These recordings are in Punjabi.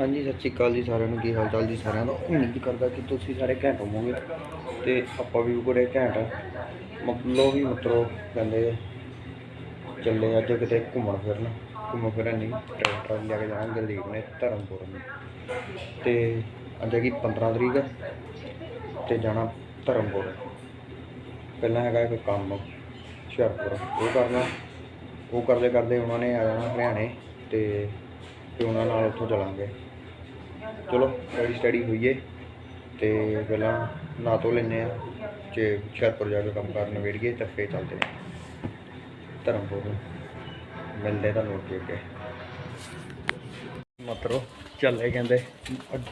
ਹਾਂਜੀ, ਸਤਿ ਸ਼੍ਰੀ ਅਕਾਲ ਜੀ ਸਾਰਿਆਂ ਨੂੰ। ਕੀ ਹਾਲ ਚਾਲ ਜੀ ਸਾਰਿਆਂ ਦਾ? ਉਮੀਦ ਕਰਦਾ ਕਿ ਤੁਸੀਂ ਸਾਰੇ ਘੈਂਟ ਹੋਵੋਗੇ ਤੇ ਆਪਾਂ ਵੀ ਬੜੇ ਘੈਂਟ ਮਤਲਬ ਵੀ ਮਤਲਬ ਕਹਿੰਦੇ ਚੱਲੇ ਅੱਜ ਕਿਤੇ ਘੁੰਮਣ ਫਿਰਨ। ਘੁੰਮਣ ਫਿਰਨ ਨਹੀਂ, ਟਰੈਕਟਰ ਲੈ ਕੇ ਜਾਣਾ ਗਰਦੀਪ ਨੇ ਧਰਮਪੁਰ ਨੂੰ। ਤੇ ਅੱਜ ਹੈਗੀ 15 ਤਰੀਕ ਤੇ ਜਾਣਾ ਧਰਮਪੁਰ। ਪਹਿਲਾਂ ਹੈਗਾ ਇੱਕ ਕੰਮ ਹੁਸ਼ਿਆਰਪੁਰ। ਉਹ ਕਰਨਾ। ਉਹ ਕਰਦੇ ਕਰਦੇ ਉਹਨਾਂ ਨੇ ਆ ਜਾਣਾ ਹਰਿਆਣੇ ਤੇ ਤੇ ਉਹਨਾਂ ਨਾਲ ਉੱਥੋਂ ਚਲਾਂਗੇ। ਚਲੋ ਸਟੱਡੀ ਸਟੱਡੀ ਹੋਈਏ ਤੇ ਪਹਿਲਾਂ ਨਾਂ ਧੋ ਲੈਂਦੇ ਆ, ਜੇ ਹੁਸ਼ਿਆਰਪੁਰ ਜਾ ਕੇ ਕੰਮ ਕਰਨ ਵੇੜੀਏ, ਤਾਂ ਫੇਰ ਚੱਲਦੇ ਆ। ਧਰਮਪੁਰ ਨੂੰ। ਮਿਲਦੇ ਤੁਹਾਨੂੰ ਅੱਗੇ ਅੱਗੇ। ਮਤਰੋ, ਚੱਲੇ ਕਹਿੰਦੇ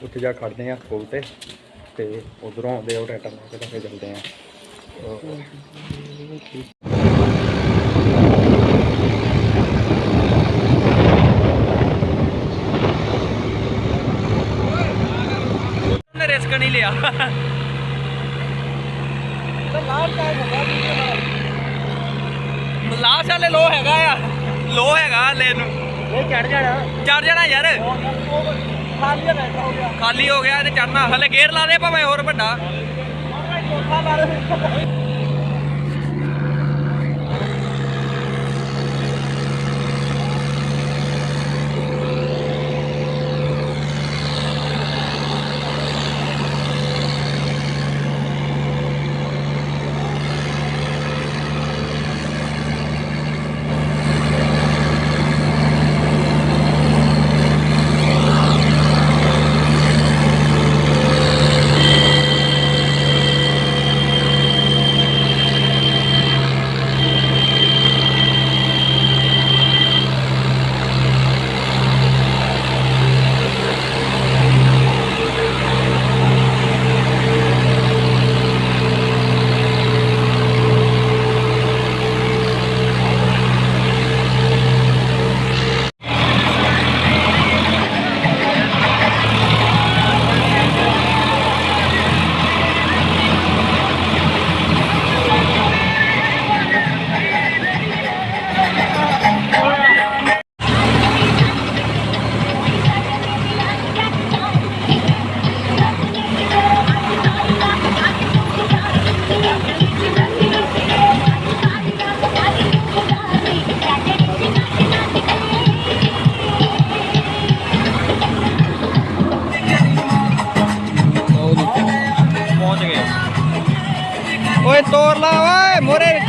ਉੱਥੇ ਜਾ ਖੜਦੇ ਆ ਪੁਲ ਤੇ ਤੇ ਉਧਰੋਂ ਆਉਂਦੇ ਆ, ਉਹ ਟਰੈਕਟਰ ਲੈ ਕੇ ਤਾਂ ਫੇਰ ਚੱਲਦੇ ਆ ਨੇ ਰਿਸਕ ਨਹੀਂ ਲਿਆ ਲਾਸ਼ ਵਾਲੇ ਲੋ ਹੈਗਾ ਆ। ਲੋ ਹੈਗਾ ਲੈ ਨੂੰ ਇਹ ਚੜ ਜਾਣਾ। ਚੜ ਜਾਣਾ ਯਾਰ। ਖਾਲੀ ਹੋ ਗਿਆ ਖਾਲੀ ਹੋ ਗਿਆ ਤੇ ਚੜਨਾ ਹਲੇ ਗੇਅਰ ਲਾ ਦੇ ਭਾਵੇਂ ਹੋਰ ਵੱਡਾ।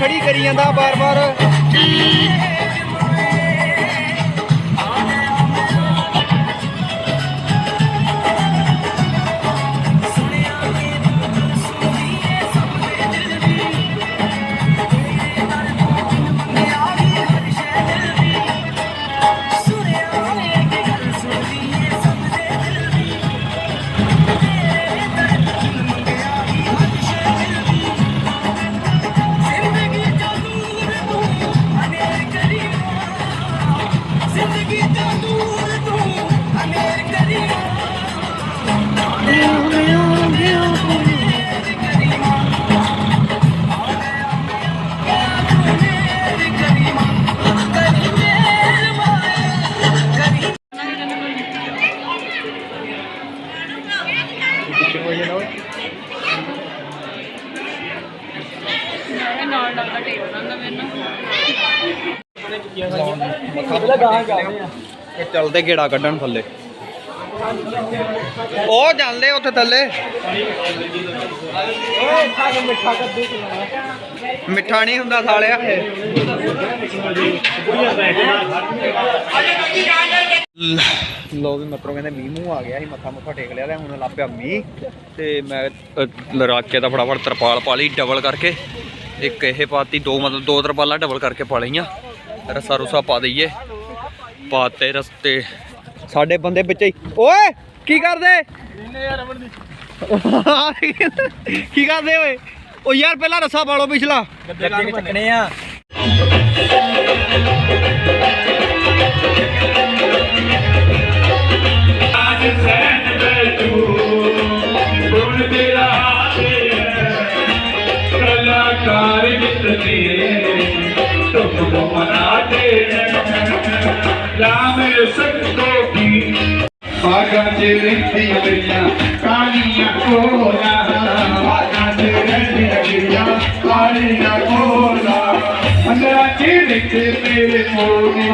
ਖੜੀ ਕਰੀ ਜਾਂਦਾ ਬਾਰ ਚੱਲਦੇ ਗੇੜਾ ਕੱਢਣ ਥੱਲੇ। ਉਹ ਜਾਂਦੇ ਉੱਥੇ ਥੱਲੇ। ਮਿੱਠਾ ਨਹੀਂ ਹੁੰਦਾ ਸਾਲਿਆ। ਲੋ ਵੀ ਮਤਰੋ ਕਹਿੰਦੇ ਮੀਂਹ ਮੂੰਹ ਆ ਗਿਆ ਸੀ, ਮੱਥਾ ਮੁੱਥਾ ਟੇਕ ਲਿਆ ਹੁਣ ਲੱਪਿਆ ਮੀਂਹ। ਤੇ ਮੈਂ ਲਰਾਕੇ ਦਾ ਫਟਾਫਟ ਤਰਪਾਲ ਪਾ ਲਈ ਡਬਲ ਕਰਕੇ। ਇੱਕ ਇਹ ਪਾਤੀ, ਦੋ ਮਤਲਬ ਦੋ ਤਰਪਾਲਾਂ ਡਬਲ ਕਰਕੇ ਪਾ ਲਈਆਂ। ਰਸਾ ਰੁਸਾ ਪਾ ਦਈਏ। ਪਾਤੇ ਰਸਤੇ ਸਾਡੇ ਬੰਦੇ ਵਿੱਚ ਹੀ। ਓਏ ਕੀ ਕਰਦੇ? ਕੀ ਕਰਦੇ ਓਏ? ਉਹ ਯਾਰ ਪਹਿਲਾਂ ਰਸਾ ਪਾਲੋ ਪਿਛਲਾ। ਚੱਕਣੇ ਆ ਕਲਾਕਾਰ ਜਿਤਨੇ ਤੁਮ ਮਨਾਤੇ ਰਾਮ पागत रहती अगरिया कालिया कोला पागत रहती अगरिया कालिया कोला अंदरा के देखते मेरे मोरी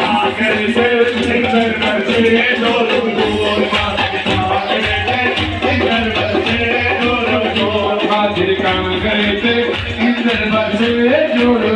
पागल से सिंगर बजे डोलो डोला पागल से सिंगर बजे डोलो डोला हाजिर काम करे से सिंगर बजे डोलो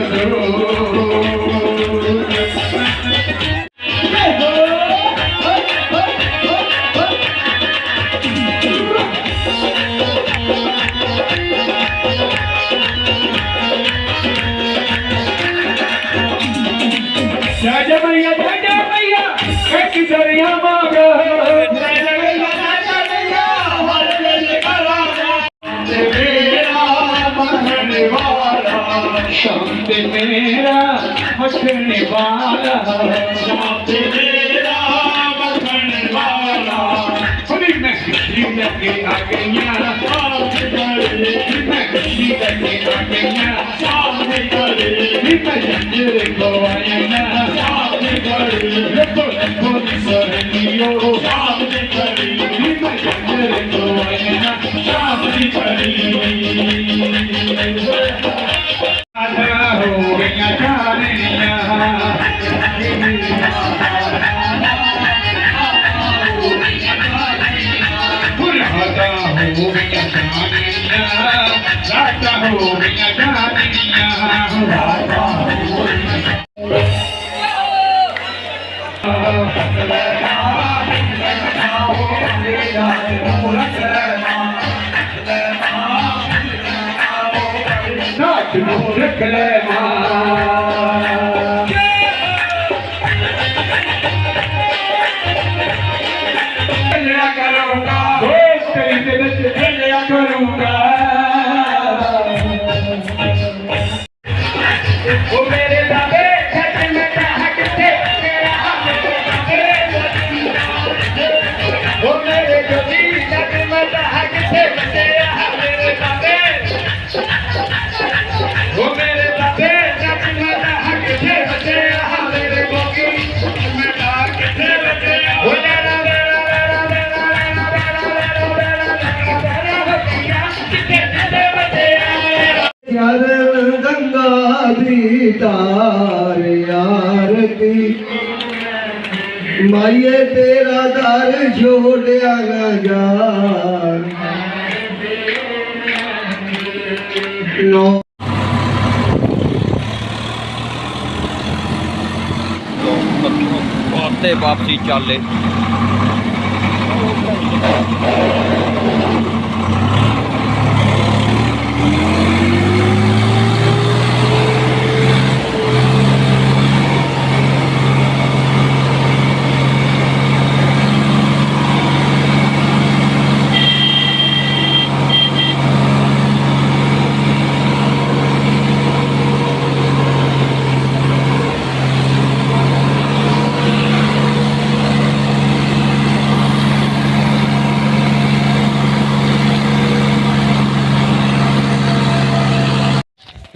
ਮਖਣ ਵਾਲਾ ਸ਼ਾਮ ਤੇ ਮੇਰਾ ਮਖਣ ਵਾਲਾ ਸ਼ਾਮ ਤੇ ਮੇਰਾ ਮਖਣ ਵਾਲਾ ਸੁਣੀ ਮੈਂ ਖੁਸ਼ੀ ਲੱਗੇ ਆ ਗਈਆਂ ਸ਼ਾਮ ਤੇ ਗਲੇ ਮੈਂ ਖੁਸ਼ੀ ਲੱਗੇ ਆ ਗਈਆਂ ਸ਼ਾਮ ਤੇ ਗਲੇ ਨੀ ਮੈਂ ਜੰਜਰੇ ਕੋ ਆਇਆ ਨਾ ਸ਼ਾਮ ਨੂੰ ਰੱਖ ਲੈ ਮਾਂ ਲਿਆ ਕਰੂੰਗਾ? ਦੀ ਤਾਰ ਯਾਰ ਦੀ ਮਾਈਏ ਤੇਰਾ ਦਰ ਛੋੜਿਆ ਨਾ ਜਾਣ ਨੋ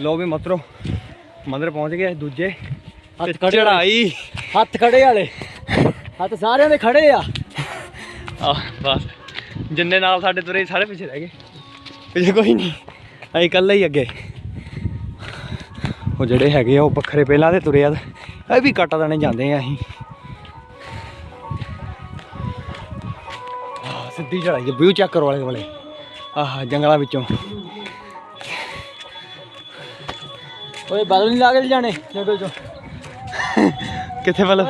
ਲੋ ਵੀ ਮਤਰੋ ਮੰਦਰ ਪਹੁੰਚ ਗਏ ਦੂਜੇ ਹੱਥ ਖੜੇ। ਚੜਾਈ ਹੱਥ ਖੜੇ ਵਾਲੇ। ਹੱਥ ਸਾਰਿਆਂ ਦੇ ਖੜੇ ਆ। ਆ ਬਸ। ਜਿੰਨੇ ਨਾਲ ਸਾਡੇ ਤੁਰੇ ਸਾਰੇ ਪਿੱਛੇ ਰਹਿ ਗਏ। ਪਿੱਛੇ ਕੋਈ ਨਹੀਂ। ਅਸੀਂ ਇਕੱਲੇ ਹੀ ਅੱਗੇ। ਉਹ ਜਿਹੜੇ ਹੈਗੇ ਆ ਉਹ ਵੱਖਰੇ ਪਹਿਲਾਂ ਦੇ ਤੁਰੇ ਆ। ਇਹ ਵੀ ਕੱਟ ਦੇਣੇ ਜਾਂਦੇ ਆ ਅਸੀਂ। ਸਿੱਧੀ ਚੜਾਈ ਵਿਊ ਚੈੱਕ ਕਰੋ ਵਾਲੇ ਵਾਲੇ। ਆਹ ਜੰਗਲਾਂ ਵਿੱਚੋਂ। ਓਏ ਬਦਲ ਨਹੀਂ ਲਾ ਕੇ ਜਾਣੇ ਜੰਗਲ ਚੋਂ। ਕਿੱਥੇ ਵੱਲ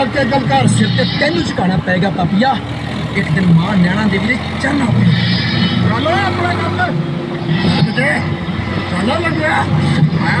ਕਾਲ ਤੇ ਗੱਲ ਕਰ, ਸਿਰ ਤੇ ਤੈਨੂੰ ਝੁਕਾਣਾ ਪਏਗਾ ਪਾਪੀਆ ਇੱਕ ਦਿਨ ਮਾਂ ਨੈਣਾ ਦੇਵੀ ਦੇ ਚਰਨਾਂ ਉੱਤੇ ਚਲੋ ਆਪਣਾ ਕੰਮ ਕਰ। ਤੇ ਚਲੋ ਲੱਗਿਆ ਆਇਆ